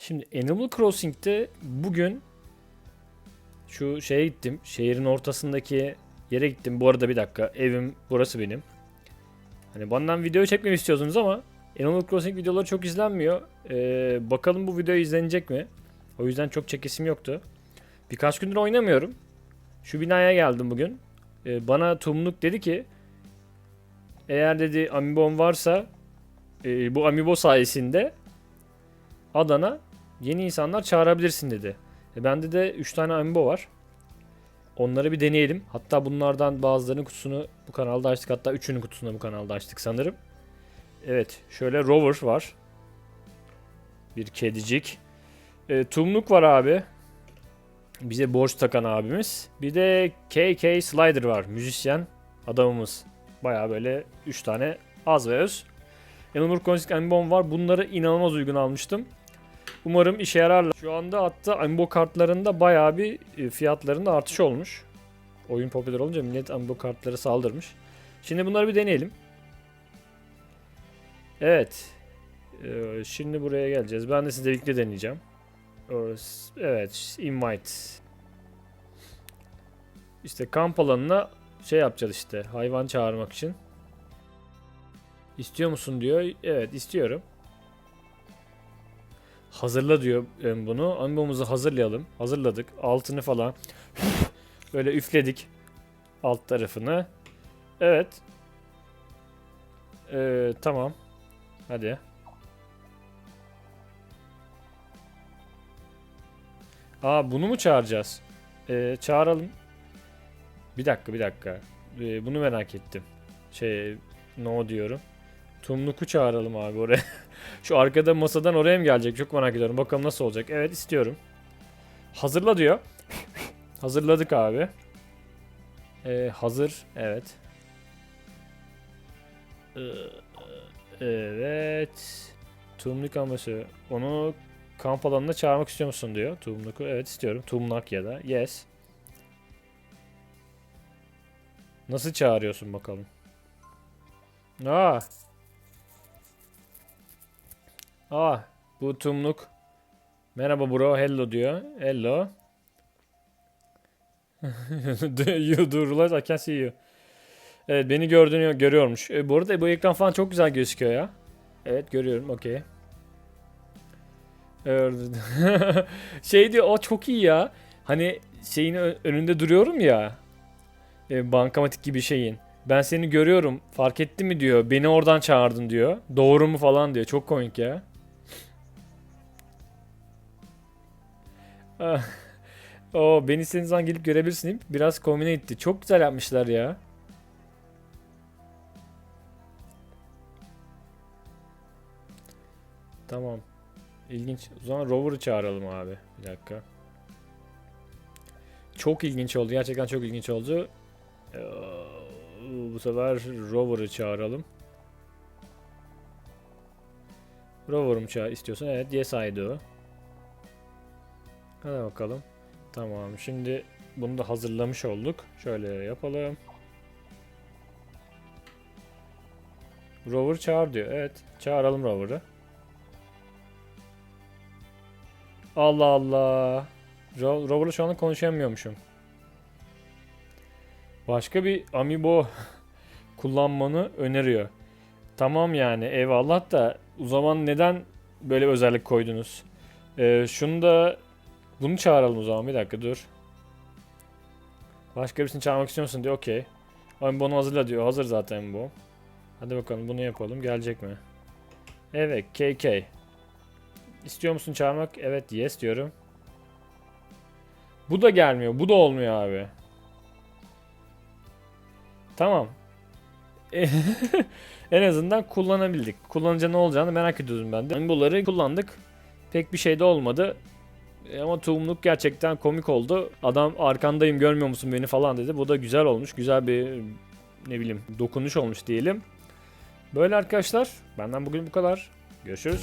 Şimdi Animal Crossing'de bugün şu şeye gittim. Şehrin ortasındaki yere gittim. Bu arada bir dakika. Evim burası benim. Hani benden video çekmemi istiyordunuz ama Animal Crossing videoları çok izlenmiyor. Ee, bakalım bu video izlenecek mi? O yüzden çok çekesim yoktu. Birkaç gündür oynamıyorum. Şu binaya geldim bugün. Ee, bana Tumluk dedi ki eğer dedi Amiibo'm varsa e, bu Amiibo sayesinde Adana yeni insanlar çağırabilirsin dedi. E, bende de 3 tane Amiibo var. Onları bir deneyelim. Hatta bunlardan bazılarının kutusunu bu kanalda açtık. Hatta üçünün kutusunu bu kanalda açtık sanırım. Evet. Şöyle Rover var. Bir kedicik. E, Tumluk var abi. Bize borç takan abimiz. Bir de KK Slider var. Müzisyen adamımız. Baya böyle 3 tane az ve öz. Animal Crossing Amiibo'm var. Bunları inanılmaz uygun almıştım. Umarım işe yararlar. Şu anda hatta Amiibo kartlarında bayağı bir e, fiyatlarında artış olmuş. Oyun popüler olunca millet Amiibo kartları saldırmış. Şimdi bunları bir deneyelim. Evet. Ee, şimdi buraya geleceğiz. Ben de sizle birlikte deneyeceğim. Or- Evet. Invite. İşte kamp alanına şey yapacağız işte. Hayvan çağırmak için. İstiyor musun diyor. Evet istiyorum. Hazırla diyor bunu. Amiibo'muzu hazırlayalım. Hazırladık. Altını falan. Böyle üfledik. Alt tarafını. Evet. Ee, tamam. Hadi. Aa bunu mu çağıracağız? Ee, çağıralım. Bir dakika bir dakika. Ee, bunu merak ettim. Şey no diyorum. Tumluk'u çağıralım abi oraya. Şu arkada masadan oraya mı gelecek? Çok merak ediyorum. Bakalım nasıl olacak. Evet istiyorum. Hazırla diyor. Hazırladık abi. Ee, hazır. Evet. Ee, Evet. Tumluk aması. Onu kamp alanına çağırmak istiyor musun diyor. Tumluk'u. Evet istiyorum. Tumlak ya da. Yes. Nasıl çağırıyorsun bakalım. Aa. Aa. Bu Tumluk. Merhaba bro. Hello diyor. Hello. You do realize I can see you. Evet beni gördüğünü görüyormuş. E, bu arada bu ekran falan çok güzel gözüküyor ya. Evet görüyorum okey. Şey diyor o çok iyi ya. Hani şeyin önünde duruyorum ya. E, bankamatik gibi şeyin. Ben seni görüyorum. Fark ettin mi diyor. Beni oradan çağırdın diyor. Doğru mu falan diyor. Çok komik ya. o beni istediğin zaman gelip görebilirsin biraz kombine etti. Çok güzel yapmışlar ya. Tamam. İlginç. O zaman Rover'ı çağıralım abi. Bir dakika. Çok ilginç oldu. Gerçekten çok ilginç oldu. Ee, bu sefer Rover'ı çağıralım. Rover'ı çağır istiyorsun? Evet. Yes I do. Hadi bakalım. Tamam. Şimdi bunu da hazırlamış olduk. Şöyle yapalım. Rover çağır diyor. Evet. Çağıralım Rover'ı. Allah Allah. Ro- Rover'la şu anda konuşamıyormuşum. Başka bir Amiibo kullanmanı öneriyor. Tamam yani eyvallah da o zaman neden böyle bir özellik koydunuz? Ee, şunu da bunu çağıralım o zaman bir dakika dur. Başka birisini çağırmak istiyor musun diyor okey. Amiibo'nu hazırla diyor hazır zaten bu. Hadi bakalım bunu yapalım gelecek mi? Evet KK. İstiyor musun çağırmak? Evet yes diyorum. Bu da gelmiyor. Bu da olmuyor abi. Tamam. en azından kullanabildik. Kullanınca ne olacağını merak ediyordum ben de. Amiibo'ları kullandık. Pek bir şey de olmadı. E, Ama tohumluk gerçekten komik oldu. Adam arkandayım görmüyor musun beni falan dedi. Bu da güzel olmuş. Güzel bir ne bileyim dokunuş olmuş diyelim. Böyle arkadaşlar. Benden bugün bu kadar. Görüşürüz.